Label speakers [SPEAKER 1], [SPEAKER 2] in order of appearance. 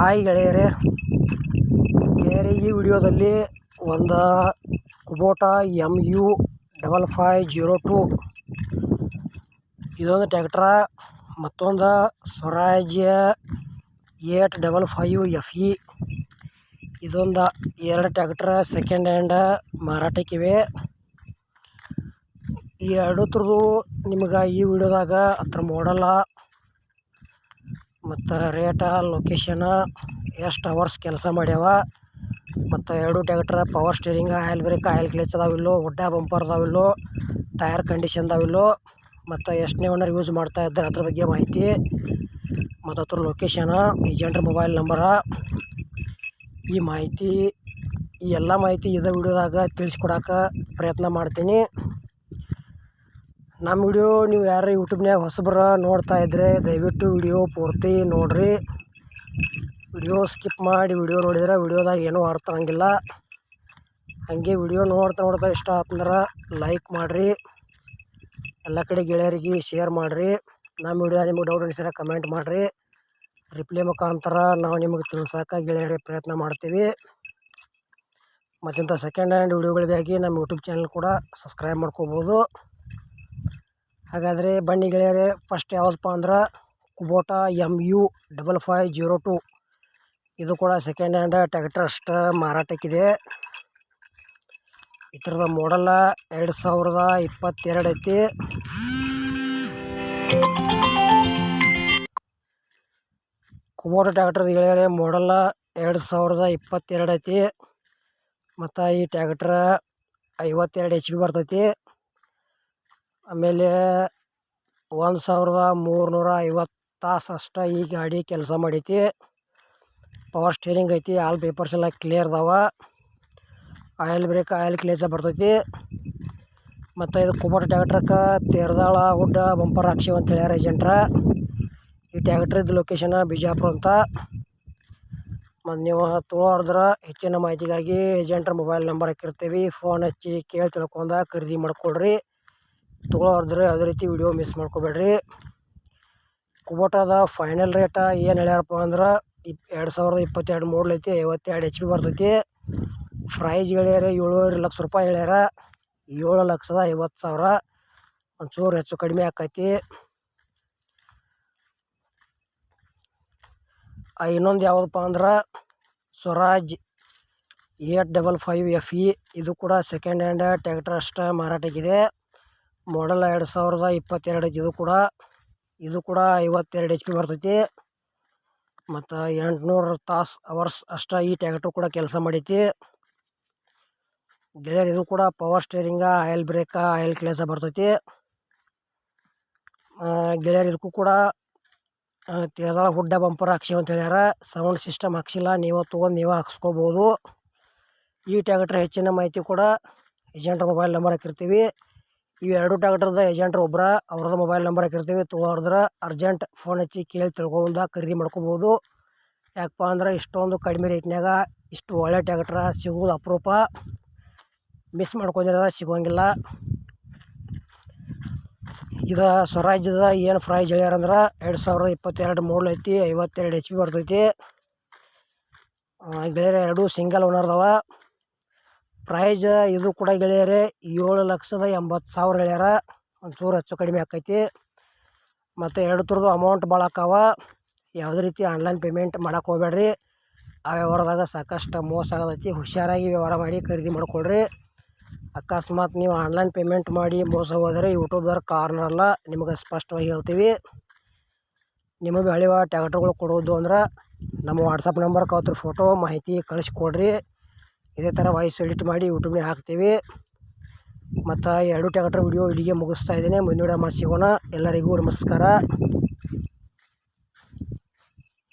[SPEAKER 1] Hi ಗೆಳೆಯರೇ. ಗೆಳೆಯರೆ, ಈ ವಿಡಿಯೋದಲ್ಲಿ ಒಂದು Kubota M U double five zero two ಇದೊಂದು ಟ್ಯಾಕ್ಟ್ರ ಮತ್ತೊಂದು Swaraj eight double five F E ಇದೊಂದು ಎರಡು ಟ್ಯಾಕ್ಟ್ರ ಸೆಕೆಂಡ್ ಹ್ಯಾಂಡ ಮಾರಾಟಕ್ಕಿವೆ ಈ ಎರಡು ಥರದ್ದು ನಿಮ್ಗೆ ಈ ವಿಡಿಯೋದಾಗ ಅದ್ರ ಮಾಡಲ್ಲ ಮತ್ತು ರೇಟ ಲೊಕೇಶನ ಎಷ್ಟು ಅವರ್ಸ್ ಕೆಲಸ ಮಾಡ್ಯಾವ, ಮತ್ತು ಎರಡು tractor power steering oil brake oil clutch ಅದಾವಿಲ್ಲೋ hood bumper ಅದಾವಿಲ್ಲೋ ಟೈರ್ ಕಂಡೀಷನ್ ಅದಾವಿಲ್ಲೋ ಮತ್ತು ಎಷ್ಟನೇ ಓನರ್ ಯೂಸ್ ಮಾಡ್ತಾ ಇದ್ದಾರೆ ಅದ್ರ ಬಗ್ಗೆ ಮಾಹಿತಿ, ಮತ್ತು ಅದ್ರ ಲೊಕೇಶನ ಏಜೆಂಟ್ರ ಮೊಬೈಲ್ ನಂಬರ ಈ ಮಾಹಿತಿ, ಈ ಎಲ್ಲ ಮಾಹಿತಿ ಇದೇ ವಿಡಿಯೋದಾಗ ತಿಳಿಸ್ಕೊಡಕ್ಕೆ ಪ್ರಯತ್ನ ಮಾಡ್ತೀನಿ. ನಮ್ಮ ವಿಡಿಯೋ ನೀವು ಯಾರು ಯೂಟ್ಯೂಬ್ನಾಗ ಹೊಸಬ್ರ ನೋಡ್ತಾ ಇದ್ದರೆ ದಯವಿಟ್ಟು ವಿಡಿಯೋ ಪೂರ್ತಿ ನೋಡಿರಿ. ವಿಡಿಯೋ ಸ್ಕಿಪ್ ಮಾಡಿ ವಿಡಿಯೋ ನೋಡಿದ್ರೆ ವಿಡಿಯೋದಾಗ ಏನೂ ಅರ್ಥ ಆಗಂಗಿಲ್ಲ. ಹಾಗೆ ವಿಡಿಯೋ ನೋಡ್ತಾ ನೋಡ್ತಾ ಇಷ್ಟ ಆತಂದ್ರೆ ಲೈಕ್ ಮಾಡಿರಿ. ಎಲ್ಲ ಕಡೆ ಗೆಳೆಯರಿಗೆ ಶೇರ್ ಮಾಡಿರಿ. ನಮ್ಮ ವಿಡಿಯೋ ನಿಮಗೆ ಡೌಟ್ ಅನಿಸಿದ್ರೆ ಕಮೆಂಟ್ ಮಾಡಿರಿ. ರಿಪ್ಲೈ ಮುಖಾಂತರ ನಾವು ನಿಮಗೆ ತಿಳಿಸೋಕೆ ಗೆಳೆಯರಿಗೆ ಪ್ರಯತ್ನ ಮಾಡ್ತೀವಿ. ಮತ್ತಿಂಥ ಸೆಕೆಂಡ್ ಹ್ಯಾಂಡ್ ವಿಡಿಯೋಗಳಿಗಾಗಿ ನಮ್ಮ ಯೂಟ್ಯೂಬ್ ಚಾನಲ್ ಕೂಡ ಸಬ್ಸ್ಕ್ರೈಬ್ ಮಾಡ್ಕೋಬೋದು. ಹಾಗಾದರೆ ಬನ್ನಿ ಗೆಳೆಯರೆ ಫಸ್ಟ್ ಯಾವುದಪ್ಪ ಅಂದ್ರೆ Kubota M U double five zero two ಇದು ಕೂಡ ಸೆಕೆಂಡ್ ಹ್ಯಾಂಡ್ ಟ್ಯಾಕ್ಟರ್ ಅಷ್ಟು ಮಾರಾಟಕ್ಕಿದೆ. ಈ ಥರದ ಮಾಡಲ್ಲ ಎರಡು ಸಾವಿರದ ಇಪ್ಪತ್ತೆರಡು ಐತಿ. ಕುಬೋಟ ಟ್ಯಾಕ್ಟರ್ ಗೆಳೆಯರೆ ಮಾಡಲ್ಲ ಎರಡು ಸಾವಿರದ ಇಪ್ಪತ್ತೆರಡು ಐತಿ. ಮತ್ತು ಈ ಟ್ಯಾಕ್ಟ್ರ ಐವತ್ತೆರಡು ಎಚ್ ಪಿ ಬರ್ತೈತಿ. ಆಮೇಲೆ ಒಂದು ಸಾವಿರದ ಮೂರುನೂರ ಐವತ್ತು ತಾಸು ಈ ಗಾಡಿ ಕೆಲಸ ಮಾಡೈತಿ. ಪವರ್ ಸ್ಟೇರಿಂಗ್ ಐತಿ ಆಲ್ ಪೇಪರ್ಸ್ ಎಲ್ಲ ಕ್ಲಿಯರ್ ಅದಾವ. ಆಯಿಲ್ ಬ್ರೇಕ್ ಆಯಿಲ್ ಕ್ಲೇಸ ಬರ್ತೈತಿ. ಮತ್ತು ಇದು ಕುಬಾರ್ ಟ್ಯಾಕ್ಟ್ರಕ್ಕೆ ತೇರ್ದಾಳ ಹುಡ್ಡ ಬಂಪರ್ ಹಾಕ್ಸಿವಿ ಅಂತ ಹೇಳ್ಯಾರ ಏಜೆಂಟ್ರ ಈ ಟ್ಯಾಕ್ಟ್ರಿದ್ದು ಲೊಕೇಶನ್ ಬಿಜಾಪುರ ಅಂತ. ಮತ್ತು ನೀವು ತೊಗೊಳೋದ್ರ ಹೆಚ್ಚಿನ ಮಾಹಿತಿಗಾಗಿ ಏಜೆಂಟ್ರ ಮೊಬೈಲ್ ನಂಬರ್ ಹಾಕಿರ್ತೀವಿ. ಫೋನ್ ಹಚ್ಚಿ ಕೇಳಿ ತಿಳ್ಕೊಂಡ ಖರೀದಿ ಮಾಡ್ಕೊಳ್ರಿ ತೊಗೊಳೋದ್ರೆ ಯಾವುದೇ ರೀತಿ ವಿಡಿಯೋ ಮಿಸ್ ಮಾಡ್ಕೋಬೇಡ್ರಿ. ಕುಬೋಟದ ಫೈನಲ್ ರೇಟ ಏನು ಹೇಳ್ಯಾರಪ್ಪ ಅಂದ್ರೆ ಇಪ್, ಎರಡು ಸಾವಿರದ ಇಪ್ಪತ್ತೆರಡು ಮೂಡ್ಲ್ ಐತಿ, ಐವತ್ತೆರಡು ಎಚ್ ಪಿ ಬರ್ತೈತಿ. ಪ್ರೈಸ್ ಹೇಳ್ಯಾರ ಏಳುವರೆ ಲಕ್ಷ ರೂಪಾಯಿ ಹೇಳ್ಯಾರ. ಏಳು ಲಕ್ಷದ ಐವತ್ತು ಸಾವಿರ. ಒಂಚೂರು ಹೆಚ್ಚು ಕಡಿಮೆ ಆಕೈತಿ. ಇನ್ನೊಂದು ಯಾವುದಪ್ಪ ಅಂದ್ರೆ Swaraj eight double five F E ಇದು ಕೂಡ ಸೆಕೆಂಡ್ ಹ್ಯಾಂಡ್ ಟ್ಯಾಕ್ಟರ್ ಅಷ್ಟೇ ಮಾರಾಟಕ್ಕಿದೆ. ಮಾಡಲ್ ಎರಡು ಸಾವಿರದ ಇಪ್ಪತ್ತೆರಡು ಐತಿ ಇದು ಕೂಡ ಇದು ಕೂಡ ಐವತ್ತೆರಡು ಎಚ್ ಪಿ ಬರ್ತೈತಿ. ಮತ್ತು ಎಂಟುನೂರು ತಾಸು ಅವರ್ಸ್ ಅಷ್ಟ ಈ ಟ್ಯಾಕ್ಟ್ರು ಕೂಡ ಕೆಲಸ ಮಾಡೈತಿ. ಗೆಳೆಯರ್ ಇದು ಕೂಡ power steering oil brake oil ಕ್ಲೇಸ ಬರ್ತೈತಿ. ಗೆಳೆಯರ್ ಇದಕ್ಕೂ ಕೂಡ ತೇರದಾಳ ಹುಡ್ಡ ಬಂಪರ್ ಹಾಕ್ಸಿವಿ ಅಂತ ಹೇಳ್ಯಾರ. ಸೌಂಡ್ ಸಿಸ್ಟಮ್ ಹಾಕ್ಸಿಲ್ಲ, ನೀವು ತೊಗೊಂಡು ನೀವು ಹಾಕ್ಸ್ಕೋಬೋದು. ಈ ಟ್ಯಾಕ್ಟ್ರ್ ಹೆಚ್ಚಿನ ಮಾಹಿತಿ ಕೂಡ ಏಜೆಂಟ್ರ ಮೊಬೈಲ್ ನಂಬರ್ ಹಾಕಿರ್ತೀವಿ. ಇವು ಎರಡು ಟ್ಯಾಕ್ಟರ್ದ ಏಜೆಂಟ್ ಒಬ್ಬರ ಅವ್ರದ್ದು ಮೊಬೈಲ್ ನಂಬರ್ ಹಾಕಿರ್ತೀವಿ ತೊಗೊಳ್ದ್ರೆ ಅರ್ಜೆಂಟ್ ಫೋನ್ ಹಚ್ಚಿ ಕೇಳಿ ತಿಳ್ಕೊಂಡ ಖರೀದಿ ಮಾಡ್ಕೋಬೋದು. ಯಾಕಪ್ಪ ಅಂದ್ರೆ ಇಷ್ಟೊಂದು ಕಡಿಮೆ ರೇಟ್ನಾಗ ಇಷ್ಟು ಒಳ್ಳೆ ಟ್ಯಾಕ್ಟ್ರ ಸಿಗೋದು ಅಪರೂಪ. ಮಿಸ್ ಮಾಡ್ಕೊಂಡಿರೋದ ಸಿಗೋಂಗಿಲ್ಲ. ಇದು ಸ್ವರಾಜ್ಯದ ಏನು ಪ್ರೈಸ್ ಹೇಳ್ಯಾರಂದ್ರೆ ಎರಡು ಸಾವಿರದ ಇಪ್ಪತ್ತೆರಡು ಮೂಡ್ಲ್ ಐತಿ, ಐವತ್ತೆರಡು ಎಚ್ ಪಿ ಬರ್ತೈತಿ. ಗೆಳೆಯರ, ಎರಡು ಸಿಂಗಲ್ ಓನರ್ದವ ಪ್ರೈಜ್ ಇದು ಕೂಡ ಗೆಳೆಯರೆ, ಏಳು ಲಕ್ಷದ ಎಂಬತ್ತು ಸಾವಿರ ಹೇಳ್ಯಾರ ಒಂಚೂರು ಹೆಚ್ಚು ಕಡಿಮೆ ಆಕೈತಿ. ಮತ್ತು ಎರಡು ಥರದ್ದು ಅಮೌಂಟ್ ಭಾಳ ಆಕಾವ. ಯಾವುದೇ ರೀತಿ ಆನ್ಲೈನ್ ಪೇಮೆಂಟ್ ಮಾಡಕ್ಕೆ ಹೋಗ್ಬೇಡ್ರಿ. ಆ ವ್ಯವಹಾರದಾಗ ಸಾಕಷ್ಟು ಮೋಸ ಆಗತೈತಿ. ಹುಷಾರಾಗಿ ವ್ಯವಹಾರ ಮಾಡಿ ಖರೀದಿ ಮಾಡ್ಕೊಳ್ರಿ. ಅಕಸ್ಮಾತ್ ನೀವು ಆನ್ಲೈನ್ ಪೇಮೆಂಟ್ ಮಾಡಿ ಮೋಸ ಹೋದರೆ ಕಾರ್ನರ್ ಅಲ್ಲ. ನಿಮಗೆ ಸ್ಪಷ್ಟವಾಗಿ ಹೇಳ್ತೀವಿ. ನಿಮಗೆ ಹಳೆಯ ಟ್ಯಾಕ್ಟರ್ಗಳು ಕೊಡೋದು ಅಂದ್ರೆ ನಮ್ಮ ವಾಟ್ಸಪ್ ನಂಬರ್ಗೆ ಅವತ್ರ ಫೋಟೋ ಮಾಹಿತಿ ಕಳಿಸ್ಕೊಡ್ರಿ ಇದೇ ಥರ ವಾಯ್ಸ್ ಎಡಿಟ್ ಮಾಡಿ ಯೂಟ್ಯೂಬ್ನಾಗ ಹಾಕ್ತೀವಿ. ಮತ್ತು ಎರಡು ಟ್ಯಾಕ್ಟ್ರ್ ವಿಡಿಯೋ ಇಲ್ಲಿಗೆ ಮುಗಿಸ್ತಾ ಇದ್ದೀನಿ. ಮುಂದಿನ ವಿಡಿಯೋ ಎಲ್ಲರಿಗೂ ನಮಸ್ಕಾರ.